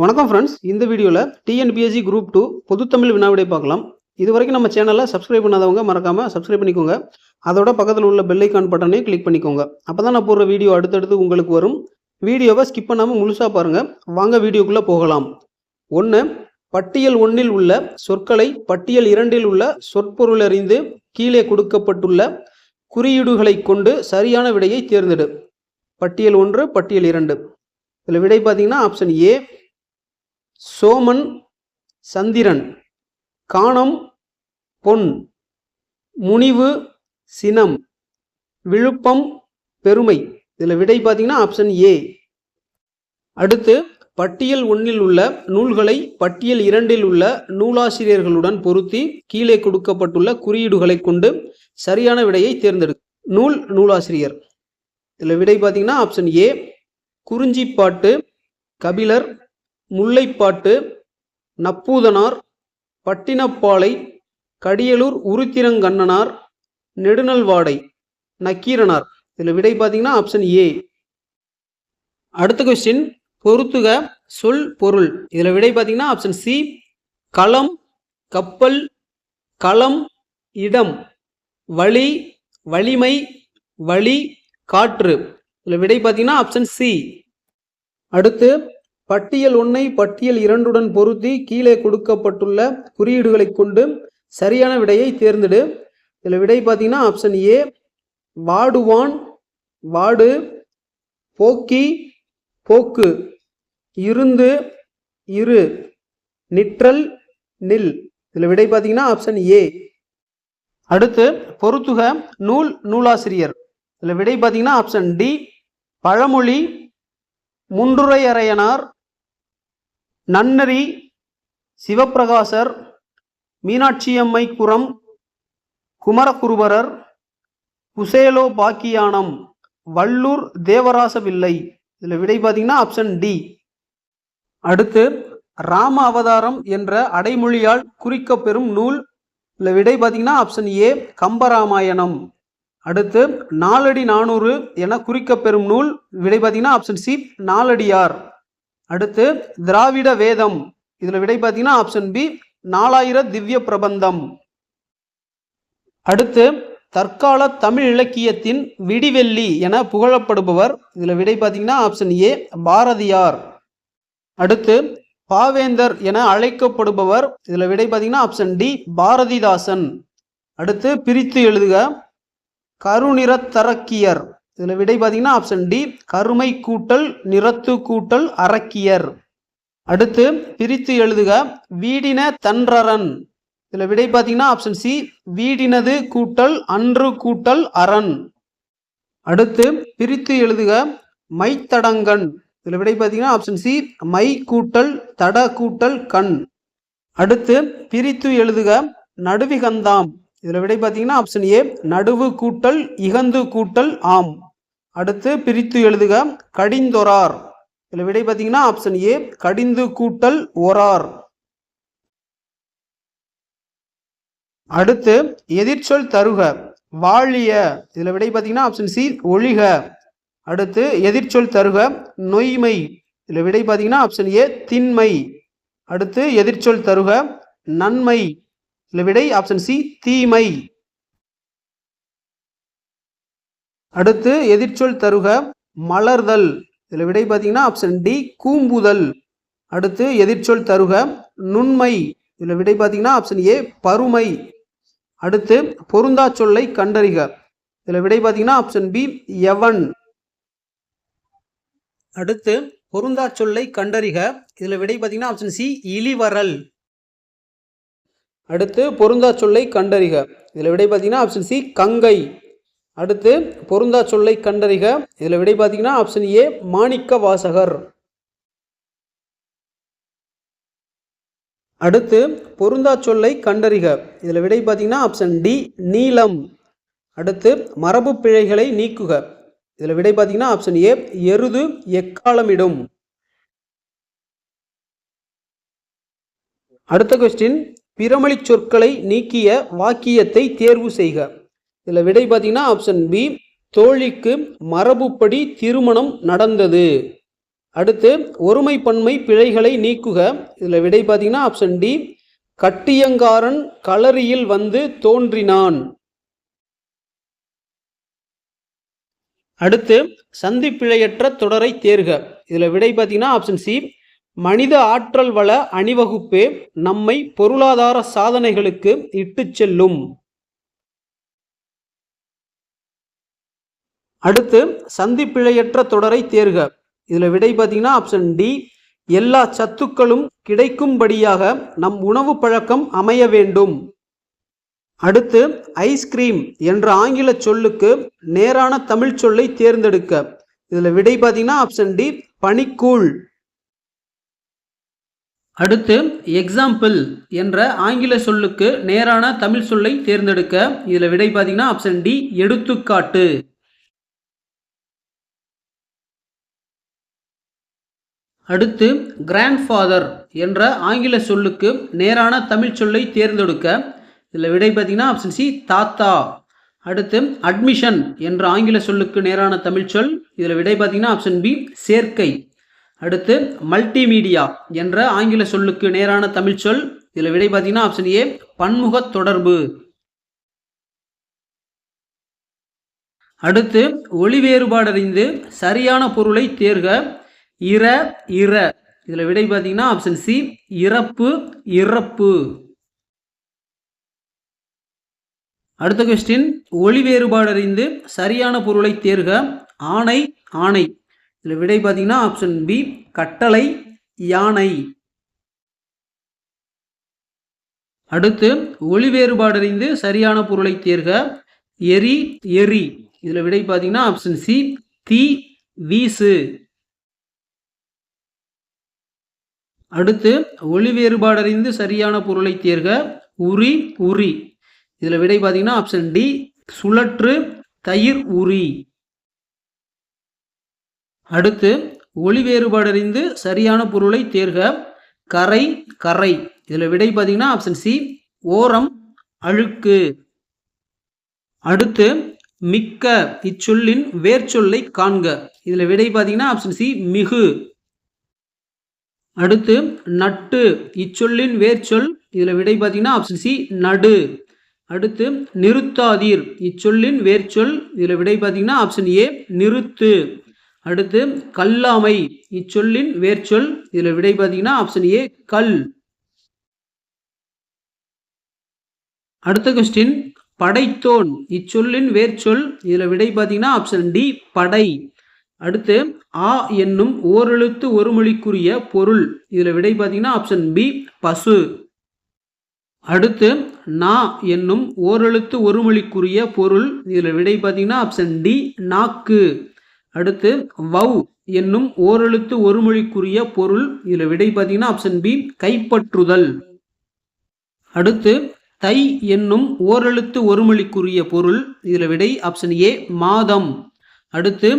வணக்கம் ஃப்ரெண்ட்ஸ் இந்த வீடியோவில் டிஎன்பிஎஸ்சி குரூப் டூ பொதுத்தமிழ் வினாவிடை பார்க்கலாம். இது வரைக்கும் நம்ம சேனலில் சப்ஸ்கிரைப் பண்ணாதவங்க மறக்காமல் சப்ஸ்கிரைப் பண்ணிக்கோங்க. அதோட பக்கத்தில் உள்ள பெல் ஐக்கான் பட்டனையும் கிளிக் பண்ணிக்கோங்க. அப்போ தான் நான் போடுற வீடியோ அடுத்தடுத்து உங்களுக்கு வரும். வீடியோவை ஸ்கிப் பண்ணாமல் முழுசாக பாருங்கள் வாங்க வீடியோக்குள்ளே போகலாம். ஒன்று பட்டியல் ஒன்றில் உள்ள சொற்களை பட்டியல் இரண்டில் உள்ள சொற்பொருள் அறிந்து கீழே கொடுக்கப்பட்டுள்ள குறியீடுகளை கொண்டு சரியான விடையை தேர்ந்தெடு. பட்டியல் ஒன்று பட்டியல் இரண்டு. இதில் விடை பார்த்தீங்கன்னா ஆப்ஷன் ஏ சோமன் சந்திரன். காணம் பொன். முனிவு சினம். விழுப்பம் பெருமை. இதில் விடை பார்த்தீங்கன்னா ஆப்ஷன் ஏ அடுத்து பட்டியல் ஒன்றில் உள்ள நூல்களை பட்டியல் இரண்டில் உள்ள நூலாசிரியர்களுடன் பொருத்தி கீழே கொடுக்கப்பட்டுள்ள குறியீடுகளை கொண்டு சரியான விடையை தேர்ந்தெடு நூல் நூலாசிரியர். இதில் விடை பார்த்தீங்கன்னா ஆப்ஷன் ஏ குறிஞ்சிப்பாட்டு கபிலர் முல்லைப்பாட்டு நப்பூதனார் பட்டினப்பாலை கடியலூர் உருத்திரங்கண்ணனார் நெடுநல்வாடை நக்கீரனார். இதில் விடை பார்த்தீங்கன்னா ஆப்ஷன் ஏ அடுத்த கொஸ்டின் பொருத்துக சொல் பொருள். இதில் விடை பார்த்தீங்கன்னா ஆப்ஷன் சி களம் கப்பல் களம் இடம். வழி வலிமை வழி காற்று. இதில் விடை பார்த்தீங்கன்னா ஆப்ஷன் சி அடுத்து பட்டியல் ஒன்றை பட்டியல் இரண்டுடன் பொருத்தி கீழே கொடுக்கப்பட்டுள்ள குறியீடுகளை கொண்டு சரியான விடையை தேர்ந்தெடு. இதில் விடை பார்த்தீங்கன்னா ஆப்ஷன் ஏ வாடுவான் வாடு போக்கி போக்கு இருந்து இரு நிற்றல் நில். இதில் விடை பார்த்தீங்கன்னா ஆப்ஷன் ஏ அடுத்து பொருத்துக நூல் நூலாசிரியர். இதில் விடை பார்த்தீங்கன்னா ஆப்ஷன் டி பழமொழி முன்றுரையறையனார் நன்னரி சிவப்பிரகாசர் மீனாட்சியம்மை குரம் குமரகுருபரர் குசேலோ பாக்கியானம் வள்ளூர் தேவராசவில்லை. இதில் விடை பார்த்தீங்கன்னா ஆப்ஷன் டி அடுத்து ராம அவதாரம் என்ற அடைமொழியால் குறிக்கப்பெறும் நூல். இதில் விடை பார்த்தீங்கன்னா ஆப்ஷன் ஏ கம்பராமாயணம். அடுத்து நாலடி நானூறு என குறிக்கப்பெறும் நூல். விடை பார்த்தீங்கன்னா ஆப்ஷன் சி நாலடியார். அடுத்து திராவிட வேதம். இதில் விடை பார்த்தீங்கன்னா ஆப்ஷன் பி நாலாயிர திவ்ய பிரபந்தம். அடுத்து தற்கால தமிழ் இலக்கியத்தின் விடிவெள்ளி என புகழப்படுபவர். இதில் விடை பார்த்தீங்கன்னா ஆப்ஷன் ஏ பாரதியார். அடுத்து பாவேந்தர் என அழைக்கப்படுபவர். இதில் விடை பார்த்தீங்கன்னா ஆப்ஷன் டி பாரதிதாசன். அடுத்து பிரித்து எழுதுக கருநிறத்தரக்கியர் இதில் விடை பார்த்தீங்கன்னா ஆப்ஷன் டி கருமை கூட்டல் நிறத்து கூட்டல் அரக்கியர். அடுத்து பிரித்து எழுதுக வீடின தன்றரன். இதில் விடை பார்த்தீங்கன்னா ஆப்ஷன் சி வீடினது கூட்டல் அன்று கூட்டல் அரண். அடுத்து பிரித்து எழுதுக மைத்தடங்கன் இதில் விடை பார்த்தீங்கன்னா ஆப்ஷன் சி மை கூட்டல் தட கூட்டல் கண். அடுத்து பிரித்து எழுதுக நடுவிகந்தாம். இதில் விடை பார்த்தீங்கன்னா ஆப்ஷன் ஏ நடுவு கூட்டல் இகந்து கூட்டல் ஆம். அடுத்து பிரித்து எழுதுக கடிந்தொரார் இதில் விடை பார்த்தீங்கன்னா ஆப்ஷன் ஏ கடிந்து கூட்டல் ஒரார் அடுத்து எதிர்ச்சொல் தருக வாழிய. இதில் விடை பார்த்தீங்கன்னா ஆப்ஷன் சி ஒழிக. அடுத்து எதிர்ச்சொல் தருக நொய்மை. இதில் விடை பார்த்தீங்கன்னா ஆப்ஷன் ஏ திண்மை. அடுத்து எதிர்ச்சொல் தருக நன்மை. இதில் விடை ஆப்ஷன் சி தீமை. அடுத்து எதிர்ச்சொல் தருக மலர்தல். இதில் விடை பார்த்தீங்கன்னா ஆப்ஷன் டி கூம்புதல். அடுத்து எதிர்ச்சொல் தருக நுண்மை. இதில் விடை பார்த்தீங்கன்னா ஆப்ஷன் ஏ பருமை. அடுத்து பொருந்தா சொல்லை கண்டறிக. இதில் விடை பார்த்தீங்கன்னா ஆப்ஷன் பி எவன். அடுத்து பொருந்தா சொல்லை கண்டறிக. இதில் விடை பார்த்தீங்கன்னா ஆப்ஷன் சி இழிவரல் அடுத்து பொருந்தா சொல்லை கண்டறிக. இதில் விடை பார்த்தீங்கன்னா ஆப்ஷன் சி கங்கை. அடுத்து பொருந்தா சொல்லை கண்டறிக. இதில் விடை பார்த்தீங்கன்னா ஆப்ஷன் ஏ மாணிக்க வாசகர் அடுத்து பொருந்தா சொல்லை கண்டறிக. இதில் விடை பார்த்தீங்கன்னா ஆப்ஷன் டி நீலம் அடுத்து மரபு பிழைகளை நீக்குக. இதில் விடை பார்த்தீங்கன்னா ஆப்ஷன் ஏ எருது எக்காலமிடும். அடுத்த கொஸ்டின் பிரமளி சொற்களை நீக்கிய வாக்கியத்தை தேர்வு செய்க. இதில் விடை பார்த்தீங்கன்னா ஆப்ஷன் பி தோழிக்கு மரபுப்படி திருமணம் நடந்தது. அடுத்து ஒருமை பன்மை பிழைகளை நீக்குக. இதில் விடை பார்த்தீங்கன்னா ஆப்ஷன் டி கட்டியங்காரன் களரியில் வந்து தோன்றினான். அடுத்து சந்திப்பிழையற்ற தொடரை தேர்க. இதில் விடை பார்த்தீங்கன்னா ஆப்ஷன் சி மனித ஆற்றல் வள அணிவகுப்பே நம்மை பொருளாதார சாதனைகளுக்கு இட்டுச் செல்லும். அடுத்து சந்திப்பிழையற்ற தொடரை தேர்க. இதில் விடை பார்த்தீங்கன்னா ஆப்ஷன் டி எல்லா சத்துக்களும் கிடைக்கும்படியாக நம் உணவு பழக்கம் அமைய வேண்டும். அடுத்து ஐஸ்கிரீம் என்ற ஆங்கில சொல்லுக்கு நேரான தமிழ் சொல்லை தேர்ந்தெடுக்க. இதில் விடை பார்த்தீங்கன்னா ஆப்ஷன் டி பனிக்கூழ். அடுத்து எக்ஸாம்பிள் என்ற ஆங்கில சொல்லுக்கு நேரான தமிழ் சொல்லை தேர்ந்தெடுக்க. இதில் விடை பார்த்தீங்கன்னா ஆப்ஷன் டி எடுத்துக்காட்டு. அடுத்து கிராண்ட்ஃபாதர் என்ற ஆங்கில சொல்லுக்கு நேரான தமிழ் சொல்லை தேர்ந்தெடுக்க. இதில் விடை பார்த்தீங்கன்னா ஆப்ஷன் சி தாத்தா. அடுத்து அட்மிஷன் என்ற ஆங்கில சொல்லுக்கு நேரான தமிழ் சொல். இதில் விடை பார்த்தீங்கன்னா ஆப்ஷன் பி சேர்க்கை. அடுத்து மல்டிமீடியா என்ற ஆங்கில சொல்லுக்கு நேரான தமிழ் சொல். இதில் விடை பார்த்தீங்கன்னா ஆப்ஷன் ஏ பன்முக தொடர்பு. அடுத்து ஒளி வேறுபாடறிந்து சரியான பொருளை தேர்க. இர இர. இதில் விடை பார்த்தீங்கன்னா ஆப்ஷன் சி இறப்பு இறப்பு. அடுத்த கொஸ்டின் ஒளி வேறுபாடு அறிந்து சரியான பொருளை தேர்க ஆணை ஆணை. இதில் விடை பார்த்தீங்கன்னா ஆப்ஷன் பி கட்டளை யானை. அடுத்து ஒளி வேறுபாடு அறிந்து சரியான பொருளை தேர்க எரி எரி. இதில் விடை பார்த்தீங்கன்னா ஆப்ஷன் சி தீ வீசு. அடுத்து ஒளி வேறுபாடறிந்து சரியான பொருளை தேர்க உரி உரி. இதில் விடை பார்த்தீங்கன்னா ஆப்ஷன் டி சுழற்று தயிர் உரி. அடுத்து ஒளி வேறுபாடறிந்து சரியான பொருளை தேர்க கரை கரை. இதில் விடை பார்த்தீங்கன்னா ஆப்ஷன் சி ஓரம் அழுக்கு. அடுத்து மிக்க இச்சொல்லின் வேர்ச்சொல்லை காண்க. இதில் விடை பார்த்தீங்கன்னா ஆப்ஷன் சி மிகு. அடுத்து நட்டு இச்சொல்லின் வேர்ச்சொல் இதில் விடை பார்த்தீங்கன்னா ஆப்ஷன் சி நடு. அடுத்து நிறுத்தாதீர் இச்சொல்லின் வேர்ச்சொல் இதில் விடை பார்த்தீங்கன்னா ஆப்ஷன் ஏ நிறுத்து. அடுத்து கல்லாமை இச்சொல்லின் வேர்ச்சொல் இதில் விடை பார்த்தீங்கன்னா ஆப்ஷன் ஏ கல். அடுத்த கொஸ்டின் படைத்தோன் இச்சொல்லின் வேர்ச்சொல் இதில் விடை பார்த்தீங்கன்னா ஆப்ஷன் டி படை. அடுத்து ஆ என்னும் ஓரெழுத்து ஒரு மொழிக்குரிய பொருள். இதில் விடை பார்த்தீங்கன்னா ஆப்ஷன் பி பசு. அடுத்து நா என்னும் ஓரெழுத்து ஒரு மொழிக்குரிய பொருள். இதில் விடை பார்த்தீங்கன்னா ஆப்ஷன் டி நாக்கு. அடுத்து வவ் என்னும் ஓரெழுத்து ஒரு மொழிக்குரிய பொருள். இதில் விடை பார்த்தீங்கன்னா ஆப்ஷன் பி கைப்பற்றுதல். அடுத்து தை என்னும் ஓரெழுத்து ஒரு மொழிக்குரிய பொருள். இதில் விடை ஆப்ஷன் ஏ மாதம். அடுத்து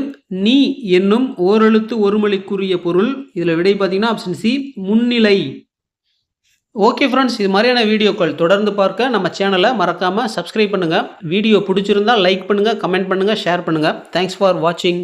நீ என்னும் ஓரெழுத்து ஒரு மொழிக்குரிய பொருள். இதில் விடை பார்த்தீங்கன்னா ஆப்ஷன் சி முன்னிலை. ஓகே ஃப்ரெண்ட்ஸ் இது மாதிரியான வீடியோக்கள் தொடர்ந்து பார்க்க நம்ம சேனலை மறக்காமல் சப்ஸ்கிரைப் பண்ணுங்கள் வீடியோ பிடிச்சிருந்தால் லைக் பண்ணுங்கள் கமெண்ட் பண்ணுங்கள் ஷேர் பண்ணுங்கள் தேங்க்ஸ் ஃபார் வாட்சிங்